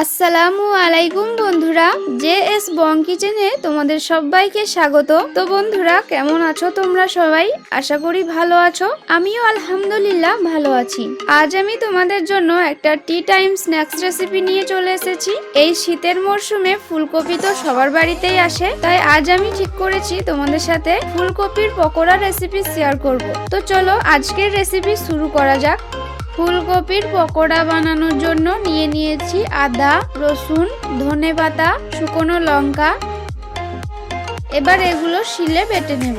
আসসালামু আলাইকুম বন্ধুরা, জে এস বং কিচেনে তোমাদের সবাইকে স্বাগত। তো বন্ধুরা, কেমন আছো তোমরা সবাই? আশা করি ভালো আছো। আমিও আলহামদুলিল্লাহ ভালো আছি। আজ আমি তোমাদের জন্য একটা টি টাইম স্ন্যাক্স রেসিপি নিয়ে চলে এসেছি। এই শীতের মরশুমে ফুলকপি তো সবার বাড়িতেই আসে। তাই আজ আমি ঠিক করেছি তোমাদের সাথে ফুলকপির পকোড়া রেসিপি শেয়ার করব। তো চলো, আজকের রেসিপি শুরু করা যাক। ফুলকপির পকোড়া বানানোর জন্য নিয়ে নিয়েছি আদা, রসুন, ধনে পাতা, শুকনো লঙ্কা। এবার এগুলো শিলে বেটে নেব।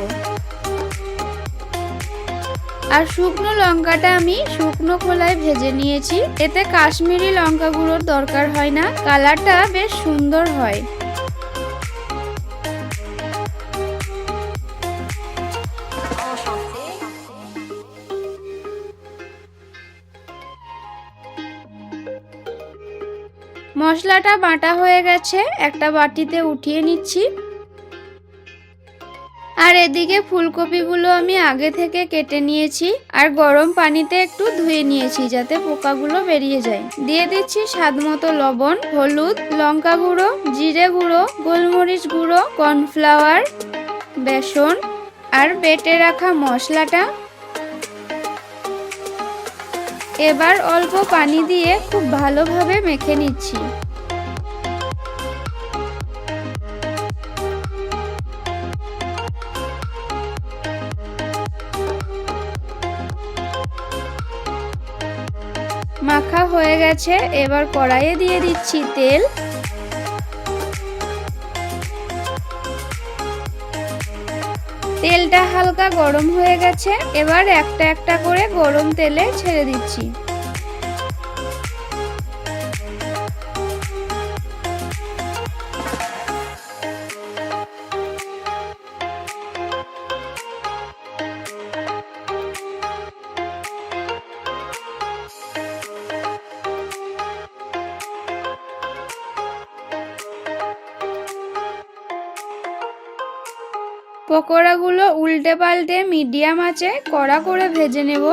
আর শুকনো লঙ্কাটা আমি শুকনো খোলায় ভেজে নিয়েছি। এতে কাশ্মীরি লঙ্কা গুঁড়োর দরকার হয় না। কালারটা বেশ সুন্দর হয়। মশলাটা বাটা হয়ে গেছে, একটা বাটিতে উঠিয়ে নিচ্ছি। আর এদিকে ফুলকপিগুলো আমি আগে থেকে কেটে নিয়েছি, আর গরম পানিতে একটু ধুয়ে নিয়েছি যাতে পোকাগুলো বেরিয়ে যায়। দিয়ে দিচ্ছি স্বাদ মতো লবণ, হলুদ, লঙ্কা গুঁড়ো, জিরে গুঁড়ো, গোলমরিচ গুঁড়ো, কর্নফ্লাওয়ার, বেসন, আর বেটে রাখা মশলাটা এবার অল্প পানি দিয়ে খুব ভালোভাবে মেখে নিচ্ছি। মাখা হয়ে গেছে, এবার কড়াইয়ে দিয়ে দিচ্ছি তেল। তেলটা হালকা গরম হয়ে গেছে। এবার একটা একটা করে গরম তেলে ছেড়ে দিচ্ছি। পকোড়াগুলো উল্টে পাল্টে মিডিয়াম আঁচে কড়া করে ভেজে নেব।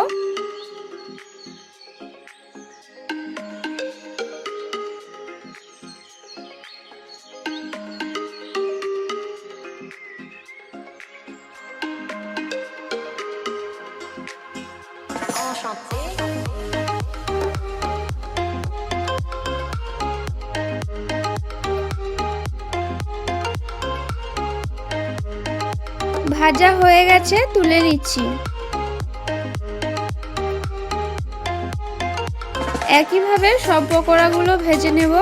ভাজা হয়ে গেছে তুলে নিচ্ছি। একইভাবে সব পকোড়াগুলো ভেজে নেব।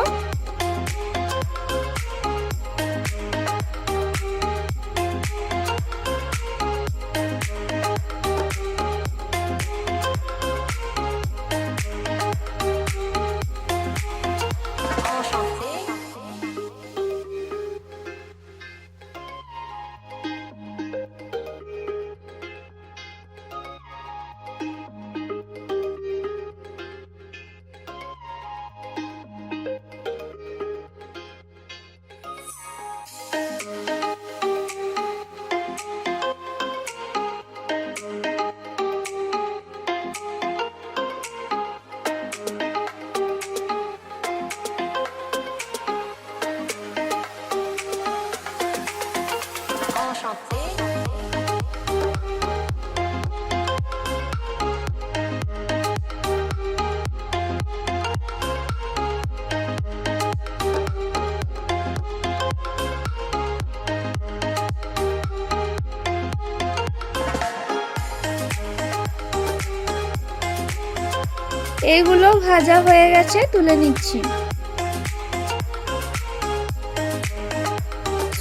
এগুলো ভাজা হয়ে গেছে তুলে নিচ্ছি।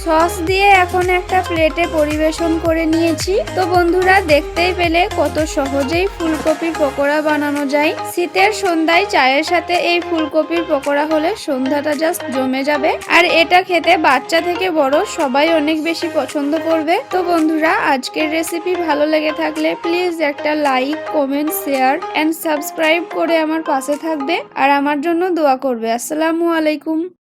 সস দিয়ে এখন একটা প্লেটে পরিবেশন করে নিয়েছি। তো বন্ধুরা, দেখতেই পেলে কত সহজেই ফুলকপির পকোড়া বানানো যায়। শীতের সন্ধ্যায় চায়ের সাথে এই ফুলকপির পকোড়া হলে সন্ধ্যাটা জাস্ট জমে যাবে। আর এটা খেতে বাচ্চা থেকে বড় সবাই অনেক বেশি পছন্দ করবে। তো বন্ধুরা, আজকের রেসিপি ভালো লেগে থাকলে প্লিজ একটা like comment share and subscribe করে আমার পাশে থাকবে। আর আমার জন্য দোয়া করবে। আসসালামু আলাইকুম।